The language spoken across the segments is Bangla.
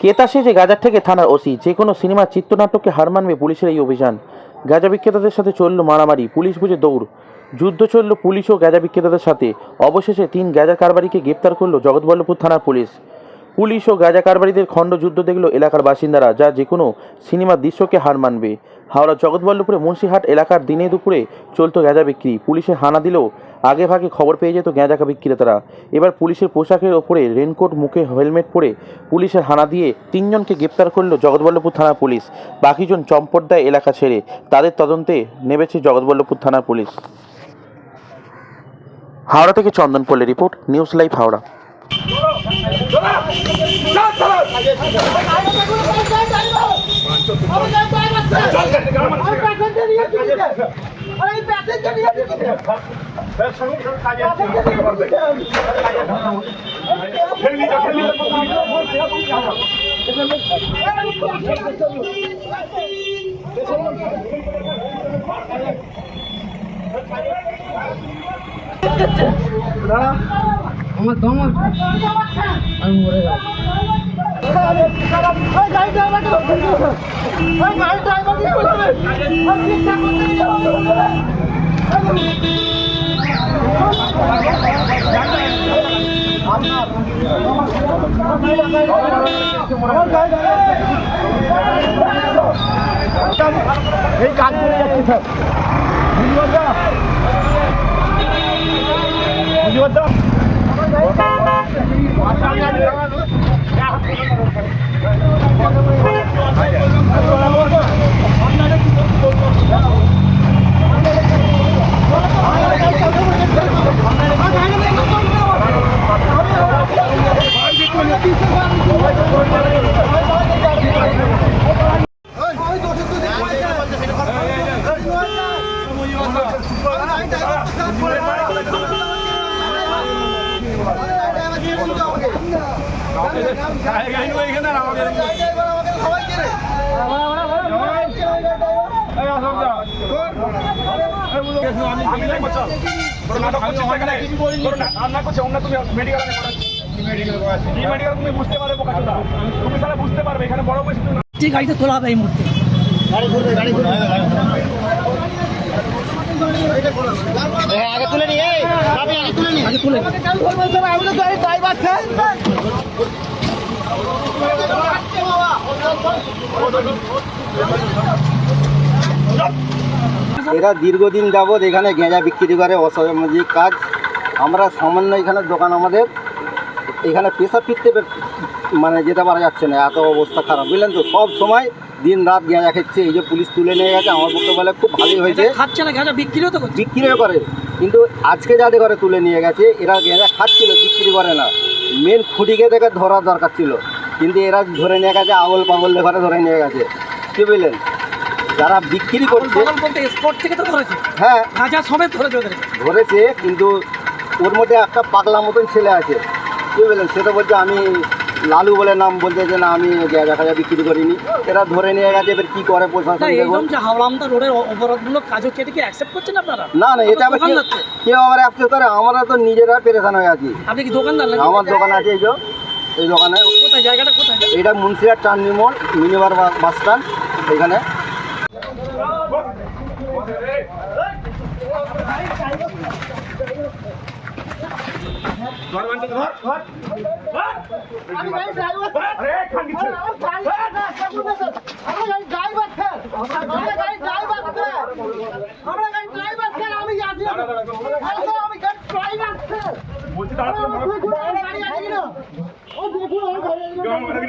কেতা সেজে গাজার থেকে থানার ওসি, যে কোনো সিনেমার চিত্রনাট্যকে হার মানবে পুলিশের এই অভিযান। গাঁজা বিক্রেতাদের সাথে চলল মারামারি, পুলিশ বুঝে দৌড়। যুদ্ধ চলল পুলিশ ও গাঁজা বিক্রেতাদের সাথে। অবশেষে তিন গাঁজা কারবারিকে গ্রেপ্তার করল জগৎবল্লভপুর থানার পুলিশ। পুলিশ ও গাঁজা কারবারিদের খণ্ড যুদ্ধ দেখল এলাকার বাসিন্দারা, যা যে কোনো সিনেমার দৃশ্যকে হার মানবে। হাওড়া জগৎবল্লভপুরে মুন্সিহাট এলাকার দিনে দুপুরে চলতো গাঁজা বিক্রি। পুলিশে হানা দিলেও আগে ভাগে খবর পেয়ে যেত গাঁজা বিক্রেতারা এবার পুলিশের পোশাকের ওপরে রেনকোট মুখে হেলমেট পরে পুলিশের হানা দিয়ে তিনজনকে গ্রেপ্তার করল জগৎবল্লভপুর থানার পুলিশ বাকিজন চম্পটদায় এলাকা ছেড়ে তাদের তদন্তে নেমেছে জগৎবল্লভপুর থানার পুলিশ হাওড়া থেকে চন্দন পল্লী রিপোর্ট নিউজ লাইভ হাওড়া আমার দম। আমি মরে গেলাম এই কাজ করে যাচ্ছে স্যার বুঝতে বুঝতে বুঝতে গাড়িতে তোলা হবে এই মুহূর্তে। আগে তুলে নিয়ে আগে তুলে নিয়ে আগে তুলে আমি তো ড্রাইভার এরা দীর্ঘদিন যাবৎ এখানে গেঁজা বিক্রি করে অসামাজিক কাজ। আমরা সামান্য এখানে দোকান আমাদের। এখানে পেশা ফিরতে মানে যেতে পারা যাচ্ছে না এত অবস্থা খারাপ। বুঝলেন তো? সব সময় দিন রাত গেঁজা খেচ্ছে। এই যে পুলিশ তুলে নিয়ে গেছে আমার পক্ষে বলে খুব ভালোই হয়েছে। খাচ্ছে না গাঁজা বিক্রিও তো বিক্রিও করে। কিন্তু আজকে যাদের ঘরে তুলে নিয়ে গেছে এরা গেঁজা খাচ্ছিল বিক্রি করে না। মেন খুঁটিকে থেকে ধরার দরকার ছিল। কিন্তু এরা ধরে নিয়ে গেছে আগল পাগল ঘরে ধরে নিয়ে গেছে। কি বুঝলেন যারা বিক্রি করছে থেকে তো ধরেছে। হ্যাঁ। সমেত ধরেছে ধরেছে কিন্তু ওর মধ্যে একটা পাগলা মতন ছেলে আছে। কি বললেন? সে তো বলছে আমি লালু বলে নাম বলতে যে না আমি দেখা যায় বিক্রি করিনি। এরা ধরে নিয়ে গেছে এবার কি করে প্রশাসন দেখুন। না না এটা আবার কেউ আবার অ্যাকসেপ্ট করে? আমরা তো নিজেরা পেরেশান হয়ে আছি। কি আমার দোকান আছে এই এই দোকানে। এটা মুন্সিয়ার চান্দি মোড় মিনিবার বাস স্ট্যান্ড এখানে। ধর ধর ধর আরে খান কিছু। আমরা ড্রাইভার স্যার আমরা গাড়ি ড্রাইভার স্যার আমরা গাড়ি ড্রাইভার স্যার আমি আসি আমি গাড়ি ড্রাইভার স্যার বলছি দাঁড়া ও দেখুন আমার গাড়ি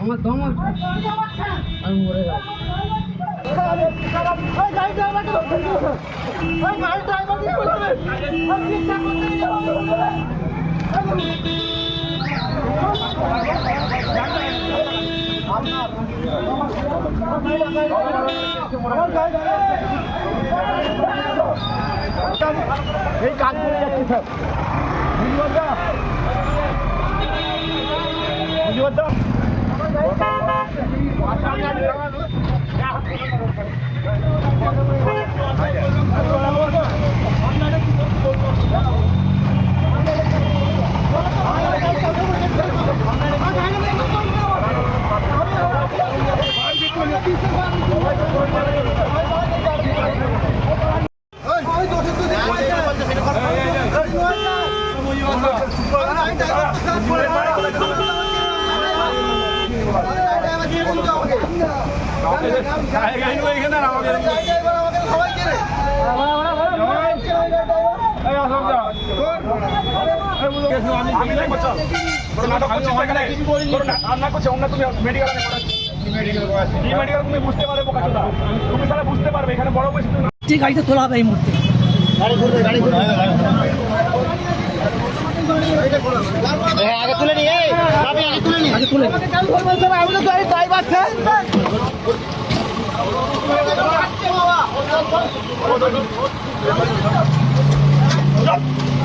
আমার দম আমি মরে যাব এই কাজ করে যাচ্ছি স্যার। গাড়িতে তোলা হবে এই মুহূর্তে। আগে তুলে নি আগে তুলে নি। আগে তুলে আমি তো Stop!